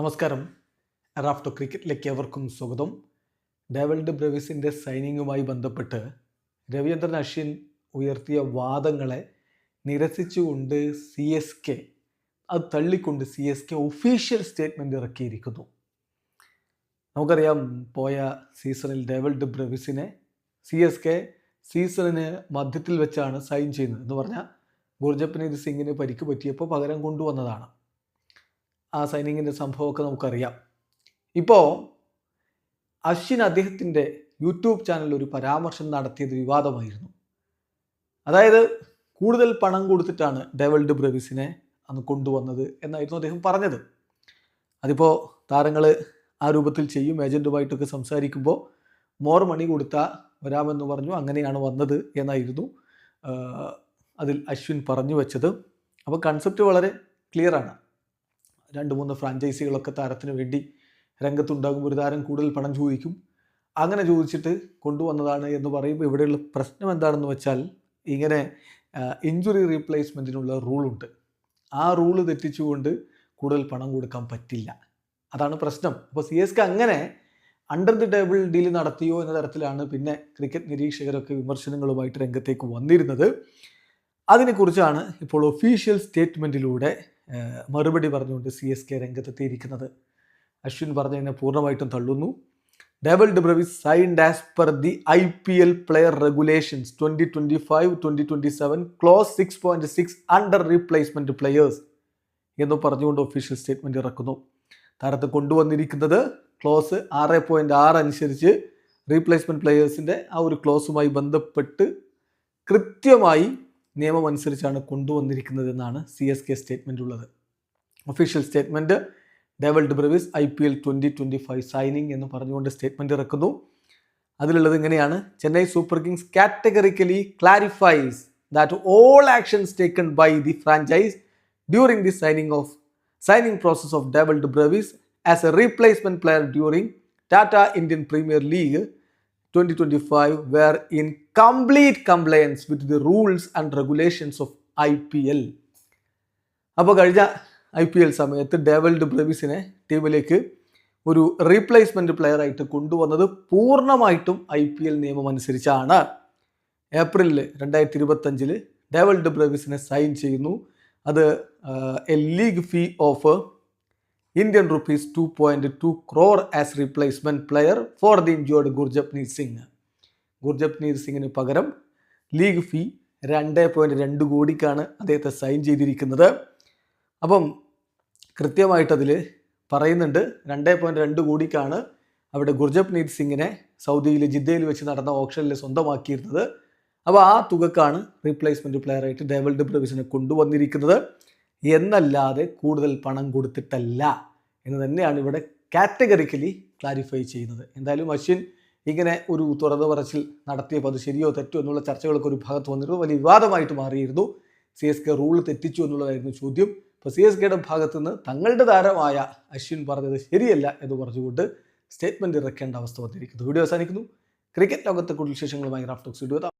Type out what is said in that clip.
നമസ്കാരം. റാഫ്റ്റോ ക്രിക്കറ്റിലേക്ക് എവർക്കും സ്വാഗതം. ഡേവൽഡ് ബ്രവിസിന്റെ സൈനിങ്ങുമായി ബന്ധപ്പെട്ട് രവീന്ദ്രൻ അശ്വിൻ ഉയർത്തിയ വാദങ്ങളെ നിരസിച്ചുകൊണ്ട് സി എസ് കെ അത് തള്ളിക്കൊണ്ട് C S K official statement ഇറക്കിയിരിക്കുന്നു. നമുക്കറിയാം പോയ സീസണിൽ ഡേവൽഡ് ബ്രവിസിനെ സി എസ് കെ സീസണിന് മധ്യത്തിൽ വെച്ചാണ് സൈൻ ചെയ്യുന്നത് എന്ന് പറഞ്ഞാൽ ഗുർജപ്നീത് സിംഗിന് പരിക്ക് പറ്റിയപ്പോൾ പകരം കൊണ്ടുവന്നതാണ്. ആ സൈനിങ്ങിന്റെ സംഭവമൊക്കെ നമുക്കറിയാം. ഇപ്പോൾ അശ്വിൻ അദ്ദേഹത്തിന്റെ യൂട്യൂബ് ചാനലിൽ ഒരു പരാമർശം നടത്തിയത് വിവാദമായിരുന്നു. അതായത് കൂടുതൽ പണം കൊടുത്തിട്ടാണ് ഡെവൽഡ് ബ്രവിസിനെ അന്ന് കൊണ്ടുവന്നത് എന്നായിരുന്നു അദ്ദേഹം പറഞ്ഞത്. അതിപ്പോൾ താരങ്ങൾ ആ രൂപത്തിൽ ചെയ്യും ഏജന്റുമായിട്ടൊക്കെ സംസാരിക്കുമ്പോൾ മോർ മണി കൊടുത്താൽ വരാമെന്ന് പറഞ്ഞു അങ്ങനെയാണ് വന്നത് എന്നായിരുന്നു അതിൽ അശ്വിൻ പറഞ്ഞു വെച്ചത്. അപ്പോൾ കൺസെപ്റ്റ് വളരെ ക്ലിയറാണ്. രണ്ട് മൂന്ന് ഫ്രാഞ്ചൈസികളൊക്കെ താരത്തിന് വേണ്ടി രംഗത്തുണ്ടാകുമ്പോൾ ഒരു താരം കൂടുതൽ പണം ചോദിക്കും. അങ്ങനെ ചോദിച്ചിട്ട് കൊണ്ടുവന്നതാണ് എന്ന് പറയുമ്പോൾ ഇവിടെയുള്ള പ്രശ്നം എന്താണെന്ന് വെച്ചാൽ ഇങ്ങനെ ഇഞ്ചുറി റീപ്ലേസ്മെന്റിനുള്ള റൂളുണ്ട് ആ റൂൾ തെറ്റിച്ചുകൊണ്ട് കൂടുതൽ പണം കൊടുക്കാൻ പറ്റില്ല. അതാണ് പ്രശ്നം. അപ്പോൾ സി എസ് കെ അങ്ങനെ അണ്ടർ ദി ടേബിൾ ഡീൽ നടത്തിയോ എന്ന തരത്തിലാണ് പിന്നെ ക്രിക്കറ്റ് നിരീക്ഷകരൊക്കെ വിമർശനങ്ങളുമായിട്ട് രംഗത്തേക്ക് വന്നിരുന്നത്. അതിനെക്കുറിച്ചാണ് ഇപ്പോൾ ഒഫീഷ്യൽ സ്റ്റേറ്റ്മെന്റിലൂടെ മറുപടി പറഞ്ഞുകൊണ്ട് സി എസ് കെ രംഗത്തെത്തിയിരിക്കുന്നത്. അശ്വിൻ പറഞ്ഞതിനെ പൂർണമായിട്ടും തള്ളുന്നു. Dewald Brevis signed as per the I P L player regulations twenty twenty five twenty twenty seven clause six point six under replacement players എന്ന് പറഞ്ഞുകൊണ്ട് ഒഫീഷ്യൽ സ്റ്റേറ്റ്മെന്റ് ഇറക്കുന്നു. താരത്തെ കൊണ്ടുവന്നിരിക്കുന്നത് ക്ലോസ് ആറ് പോയിന്റ് ആറ് അനുസരിച്ച് റീപ്ലേസ്മെന്റ് പ്ലെയേഴ്സിന്റെ ആ ഒരു ക്ലോസുമായി ബന്ധപ്പെട്ട് കൃത്യമായി നിയമം അനുസരിച്ചാണ് കൊണ്ടുവന്നിരിക്കുന്നത് എന്നാണ് സി എസ് കെ സ്റ്റേറ്റ്മെന്റ് ഉള്ളത്. Official statement Dewald Brevis I P L twenty twenty five signing എന്ന് പറഞ്ഞുകൊണ്ട് സ്റ്റേറ്റ്മെന്റ് ഇറക്കുന്നു. അതിലുള്ളത് ഇങ്ങനെയാണ്. Chennai Super Kings categorically clarifies that all actions taken by the franchise during the signing of signing process of Dewald Brevis as a replacement player during Tata Indian Premier League 2025 were in complete compliance with the rules and regulations of IPL. അപ്പോൾ കഴിഞ്ഞ I P L സമയത്ത് ഡേവൽഡ് ബ്രവിസിനെ ടീമിലേക്ക് ഒരു replacement പ്ലെയറായിട്ട് കൊണ്ടുവന്നത് പൂർണമായിട്ടും I P L നിയമം അനുസരിച്ചാണ് ഏപ്രിലിൽ രണ്ടായിരത്തി ഇരുപത്തഞ്ചിൽ ഡേവൽഡ് ബ്രവിസിനെ സൈൻ ചെയ്യുന്നു അത് a league fee of Indian rupees two point two crore as replacement player for the injured Gurjapneet Singh Gurjapneet സിംഗിന് പകരം ലീഗ് ഫീ രണ്ട് പോയിന്റ് രണ്ട് കോടിക്കാണ് അദ്ദേഹത്തെ സൈൻ ചെയ്തിരിക്കുന്നത്. അപ്പം കൃത്യമായിട്ടതിൽ പറയുന്നുണ്ട് രണ്ട് പോയിന്റ് രണ്ട് കോടിക്കാണ് അവിടെ ഗുർജപ്നീത് സിംഗിനെ സൗദിയിലെ ജിദ്ദയിൽ വെച്ച് നടന്ന ഓപ്ഷനിൽ സ്വന്തമാക്കിയിരുന്നത്. അപ്പോൾ ആ തുകക്കാണ് റീപ്ലേസ്മെന്റ് പ്ലെയറായിട്ട് ഡേവൽഡ് പ്രൊവിഷനെ കൊണ്ടുവന്നിരിക്കുന്നത്. എന്നല്ലാതെ കൂടുതൽ പണം കൊടുത്തിട്ടല്ല എന്ന് തന്നെയാണ് ഇവിടെ കാറ്റഗറിക്കലി ക്ലാരിഫൈ ചെയ്യുന്നത്. എന്തായാലും അശ്വിൻ ഇങ്ങനെ ഒരു തുറന്നു പറച്ചിൽ നടത്തിയപ്പോൾ അത് ശരിയോ തെറ്റോ എന്നുള്ള ചർച്ചകളൊക്കെ ഒരു ഭാഗത്ത് വന്നിരുന്നു. വലിയ വിവാദമായിട്ട് മാറിയിരുന്നു. സി എസ് കെ റൂൾ തെറ്റിച്ചു എന്നുള്ളതായിരുന്നു ചോദ്യം. ഇപ്പോൾ സി എസ് കെയുടെ ഭാഗത്തു നിന്ന് തങ്ങളുടെ താരമായ അശ്വിൻ പറഞ്ഞത് ശരിയല്ല എന്ന് പറഞ്ഞുകൊണ്ട് സ്റ്റേറ്റ്മെന്റ് ഇറക്കേണ്ട അവസ്ഥ വന്നിരിക്കുന്നു. വീഡിയോ അവസാനിക്കുന്നു. ക്രിക്കറ്റ് ലോകത്തെ കൂടുതൽ വിശേഷങ്ങളുമായി റാഫ്റ്റോക്സ് വീഡിയോ